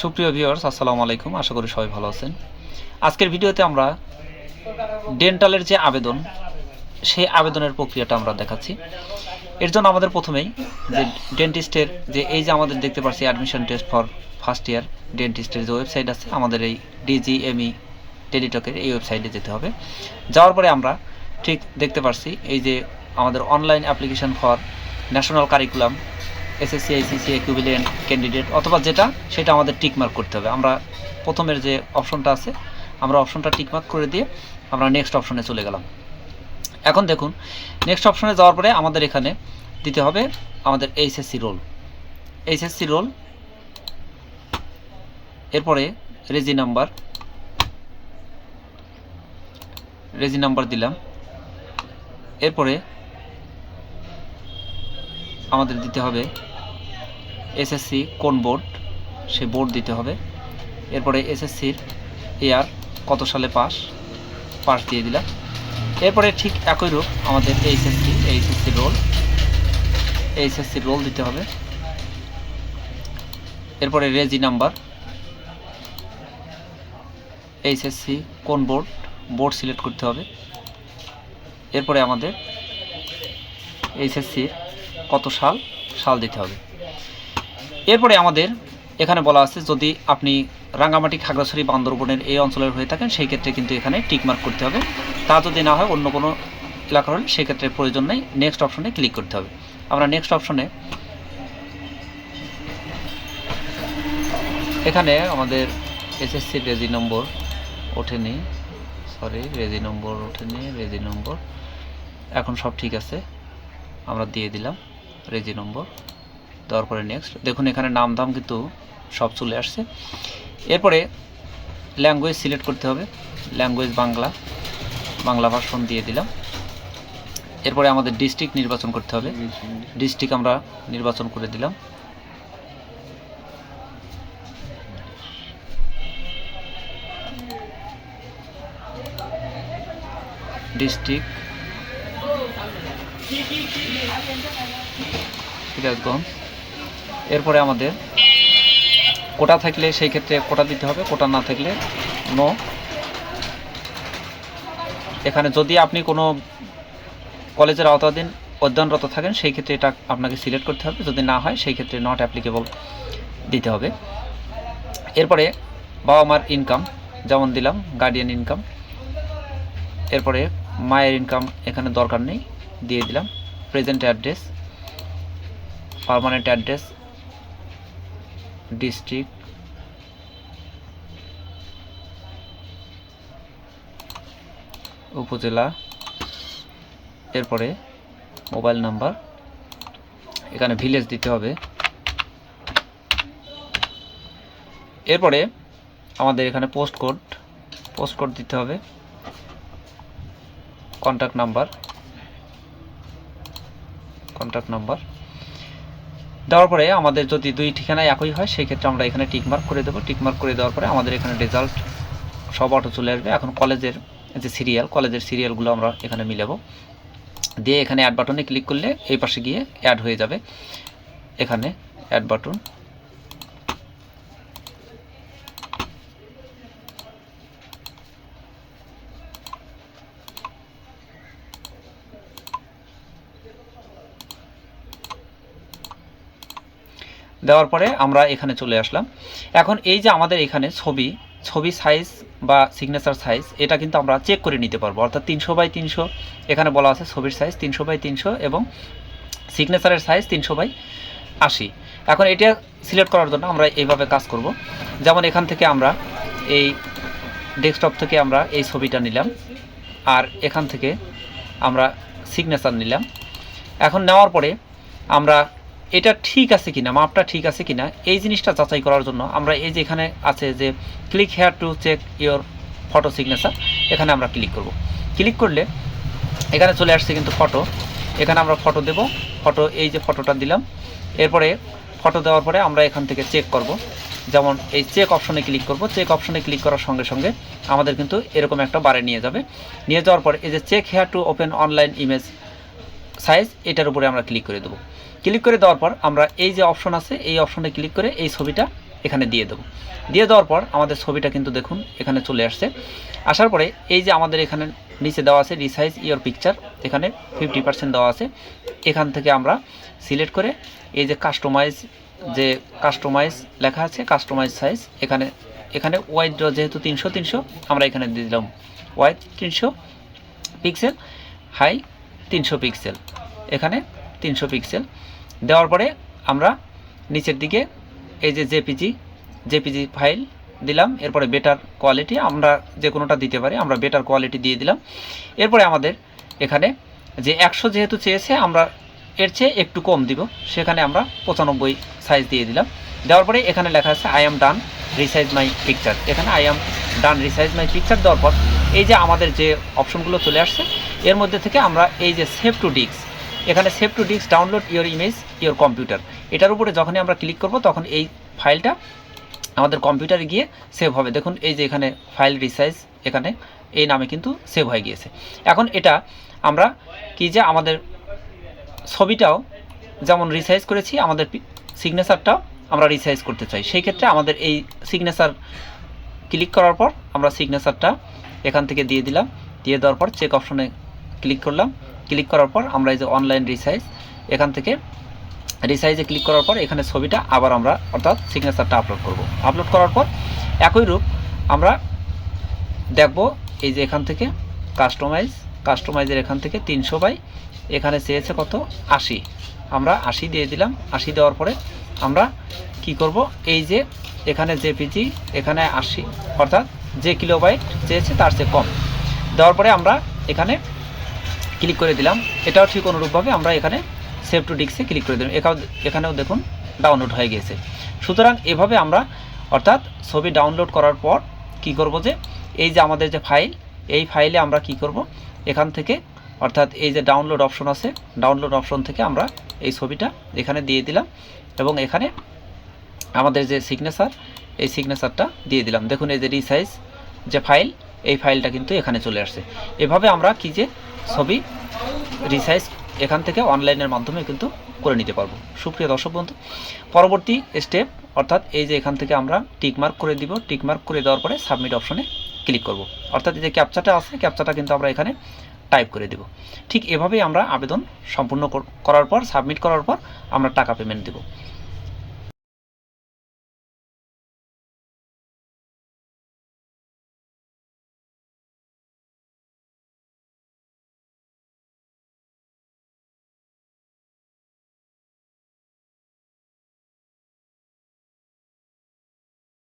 সুপ্রিয় ভিউয়ার্স আসসালামু আলাইকুম। আশা করি সবাই ভালো আছেন। আজকের ভিডিওতে আমরা ডেন্টালের যে আবেদন, সেই আবেদনের প্রক্রিয়াটা আমরা দেখাচ্ছি। এর জন্য আমাদের প্রথমেই যে ডেন্টিস্টের যে, এই যে আমাদের দেখতে পাচ্ছি admission test for first year ডেন্টিস্টের যে ওয়েবসাইট আছে, আমাদের এই ডিজিএমই টেলিটকের এই ওয়েবসাইটে যেতে হবে। যাওয়ার পরে আমরা ঠিক দেখতে পাচ্ছি এই যে আমাদের online application for national curriculum SSC, ICC equivalent candidate অথবা যেটা, সেটা আমাদের টিকমার্ক করতে হবে। আমরা প্রথমের যে অপশনটা আছে, আমরা অপশনটা টিকমার্ক করে দিয়ে আমরা নেক্সট অপশনে চলে গেলাম। এখন দেখুন নেক্সট অপশনে যাওয়ার পরে আমাদের এখানে দিতে হবে আমাদের এইচএসসি রোল এইচএসসি রোল এরপরে রেজি নাম্বার রেজি নাম্বার দিলাম। এরপরে আমাদের দিতে হবে এসএসসি কোন বোর্ড সে বোর্ড দিতে হবে। এরপরে এসএসসির ইয়ার কত সালে পাস পাস দিয়ে দিলাম। এরপরে ঠিক একই রূপ আমাদের HSC HSC roll HSC roll দিতে হবে। এরপরে রেজি নাম্বার এইচএসসি কোন বোর্ড বোর্ড সিলেক্ট করতে হবে। এরপরে আমাদের এইচএসসির কত সাল? সাল দিতে হবে। এরপরে আমাদের এখানে বলা আছে, যদি আপনি রাঙ্গামাটি খাগড়াছড়ি বান্দরবনের এই অঞ্চলের হয়ে থাকেন, সেই ক্ষেত্রে কিন্তু এখানে টিকমার্ক করতে হবে। তা যদি না হয়, অন্য কোনো এলাকার হলে সেক্ষেত্রে প্রয়োজন নেই। নেক্সট অপশনে ক্লিক করতে হবে। আমরা নেক্সট অপশনে এখানে আমাদের এসএসসির রেজি নম্বর ওঠেনি। সরি রেজি নম্বর ওঠেনি রেজি নম্বর এখন সব ঠিক আছে। আমরা দিয়ে দিলাম। রেজি নম্বর। দেওয়ার পরে নেক্সট দেখুন এখানে নাম দাম কিন্তু সব চলে আসছে। এরপরে ল্যাঙ্গুয়েজ সিলেক্ট করতে হবে। ল্যাঙ্গুয়েজ বাংলা। বাংলা ভাষণ দিয়ে দিলাম। এরপরে আমাদের ডিস্ট্রিক্ট নির্বাচন করতে হবে। ডিস্ট্রিক্ট আমরা নির্বাচন করে দিলাম। ডিস্ট্রিক্ট সিরাজগঞ্জ এরপরে আমাদের কোটা থাকলে সেই ক্ষেত্রে কোটা দিতে হবে, কোটা না থাকলে নো এখানে যদি আপনি কোনো কলেজের আওতাধীন অধ্যয়নরত থাকেন, সেই ক্ষেত্রে এটা আপনাকে সিলেক্ট করতে হবে। যদি না হয়, সেই ক্ষেত্রে নট অ্যাপ্লিকেবল দিতে হবে। এরপরে বাবা মার ইনকাম যেমন দিলাম গার্ডিয়ান ইনকাম এরপরে মায়ের ইনকাম এখানে দরকার নেই, দিয়ে দিলাম। Present address permanent address, district, upazila, এরপরে মোবাইল নাম্বার, এখানে ভিলেজ দিতে হবে। এরপরে আমাদের এখানে পোস্ট কোড পোস্ট কোড দিতে হবে। Contact number contact number. দেওয়ার পরে আমাদের যদি দুই ঠিকানায় একই হয় সেই ক্ষেত্রে আমরা এখানে টিকমার্ক করে দেবো। টিকমার্ক করে দেওয়ার পরে আমাদের এখানে রেজাল্ট সব অটো চলে আসবে। এখন কলেজের যে সিরিয়াল কলেজের সিরিয়ালগুলো আমরা এখানে মিলাবো। দিয়ে এখানে অ্যাড বাটনে ক্লিক করলে এই পাশে গিয়ে অ্যাড হয়ে যাবে। এখানে অ্যাড বাটন দেওয়ার পরে আমরা এখানে চলে আসলাম। এখন এই যে আমাদের এখানে ছবি ছবি সাইজ বা সিগনেচার সাইজ এটা কিন্তু আমরা চেক করে নিতে পারব। অর্থাৎ তিনশো বাই তিনশো, এখানে বলা আছে ছবির সাইজ তিনশো বাই তিনশো এবং সিগনেচারের সাইজ তিনশো বাই আশি। এখন এটা সিলেক্ট করার জন্য আমরা এইভাবে কাজ করব। যেমন এখান থেকে আমরা এই ডেস্কটপ থেকে আমরা এই ছবিটা নিলাম আর এখান থেকে আমরা সিগনেচার নিলাম। এখন নেওয়ার পরে আমরা এটা ঠিক আছে কিনা, মাপটা ঠিক আছে কিনা, এই জিনিসটা যাচাই করার জন্য আমরা এই যে এখানে আছে যে click here to check your photo signature এখানে আমরা ক্লিক করব। ক্লিক করলে এখানে চলে আসছে কিন্তু ফটো এখানে আমরা ফটো দেব ফটো এই যে ফটোটা দিলাম, এরপরে ফটো দেওয়ার পরে আমরা এখান থেকে চেক করব। যেমন এই চেক অপশনে ক্লিক করব চেক অপশনে ক্লিক করার সঙ্গে সঙ্গে আমাদের কিন্তু এরকম একটা বারে নিয়ে যাবে। নিয়ে যাওয়ার পরে এই যে check here to open online image size এটার উপরে আমরা ক্লিক করে দেবো। ক্লিক করে দেওয়ার পর আমরা এই যে অপশন আছে, এই অপশনে ক্লিক করে এই ছবিটা এখানে দিয়ে দেবো। দিয়ে দেওয়ার পর আমাদের ছবিটা কিন্তু দেখুন, এখানে চলে আসছে। আসার পরে এই যে আমাদের এখানে নিচে দেওয়া আছে রিসাইজ ইওর পিকচার এখানে ফিফটি পার্সেন্ট দেওয়া আছে। এখান থেকে আমরা সিলেক্ট করে এই যে কাস্টমাইজ যে কাস্টমাইজ লেখা আছে কাস্টমাইজ সাইজ এখানে এখানে ওয়াইড যেহেতু তিনশো তিনশো, আমরা এখানে দিয়ে দিলাম ওয়াইড তিনশো পিক্সেল হাই তিনশো পিক্সেল এখানে তিনশো পিক্সেল দেওয়ার পরে আমরা নিচের দিকে এই যে জেপিজি জেপিজি ফাইল দিলাম। এরপরে বেটার কোয়ালিটি আমরা যে কোনোটা দিতে পারি, আমরা বেটার কোয়ালিটি দিয়ে দিলাম। এরপরে আমাদের এখানে যে একশো যেহেতু চেয়েছে, আমরা এর চেয়ে একটু কম দিব। সেখানে আমরা পঁচানব্বই সাইজ দিয়ে দিলাম। দেওয়ার পরে এখানে লেখা আছে I'm done resize my picture এখানে I'm done resize my picture দেওয়ার পর এই যে আমাদের যে অপশনগুলো চলে আসছে, এর মধ্যে থেকে আমরা এই যে সেভ টু ডিস্ক এখানে save to disk download your image your computer এটার উপরে যখনই আমরা ক্লিক করব, তখন এই ফাইলটা আমাদের কম্পিউটারে গিয়ে সেভ হবে। দেখুন, এই যে এখানে ফাইল রিসাইজ এখানে এই নামে কিন্তু সেভ হয়ে গিয়েছে। এখন এটা আমরা কি যে আমাদের ছবিটাও যেমন রিসাইজ করেছি, আমাদের সিগনেচারটাও আমরা রিসাইজ করতে চাই। সেই ক্ষেত্রে আমাদের এই সিগনেচার ক্লিক করার পর আমরা সিগনেচারটা এখান থেকে দিয়ে দিলাম। দিয়ে দেওয়ার পর চেক অপশনে ক্লিক করলাম। ক্লিক করার পর আমরা এই যে অনলাইন রিসাইজ এখান থেকে রিসাইজে ক্লিক করার পর এখানে ছবিটা আবার আমরা অর্থাৎ সিগনেচারটা আপলোড করব। আপলোড করার পর একই রূপ আমরা দেখব এই যে এখান থেকে কাস্টমাইজ কাস্টমাইজের এখান থেকে তিনশো বাই, এখানে চেয়েছে কত? আশি। আমরা আশি দিয়ে দিলাম, আশি দেওয়ার পরে আমরা কি করব? এই যে এখানে যে পিজি এখানে আশি, অর্থাৎ যে কিলোবাইট চেয়েছে তার চেয়ে কম। দেওয়ার পরে আমরা এখানে ক্লিক করে দিলাম। এটাও ঠিক অনুরূপভাবে আমরা এখানে সেভ টু ডিস্কে ক্লিক করে দিলাম। এখানেও দেখুন ডাউনলোড হয়ে গিয়েছে সুতরাং এভাবে আমরা অর্থাৎ ছবি ডাউনলোড করার পর কি করব যে, এই যে আমাদের যে ফাইল এই ফাইলে আমরা কি করব? এখান থেকে অর্থাৎ এই যে ডাউনলোড অপশন আছে ডাউনলোড অপশন থেকে আমরা এই ছবিটা এখানে দিয়ে দিলাম এবং এখানে আমাদের যে সিগনেচার এই সিগনেচারটা দিয়ে দিলাম। দেখুন এই যে রিসাইজ যে ফাইল এই ফাইলটা কিন্তু এখানে চলে আসছে। এভাবে আমরা কি যে ছবি রিসাইজ এখান থেকে অনলাইনের মাধ্যমে কিন্তু করে নিতে পারব। সুপ্রিয় দর্শক বন্ধু, পরবর্তী স্টেপ অর্থাৎ এই যে এখান থেকে আমরা টিকমার্ক করে দিব টিকমার্ক করে দেওয়ার পরে সাবমিট অপশনে ক্লিক করব। অর্থাৎ এই যে ক্যাপচাটা আছে ক্যাপচাটা কিন্তু আমরা এখানে টাইপ করে দেব। ঠিক এভাবেই আমরা আবেদন সম্পূর্ণ করার পর সাবমিট করার পর আমরা টাকা পেমেন্ট দেব।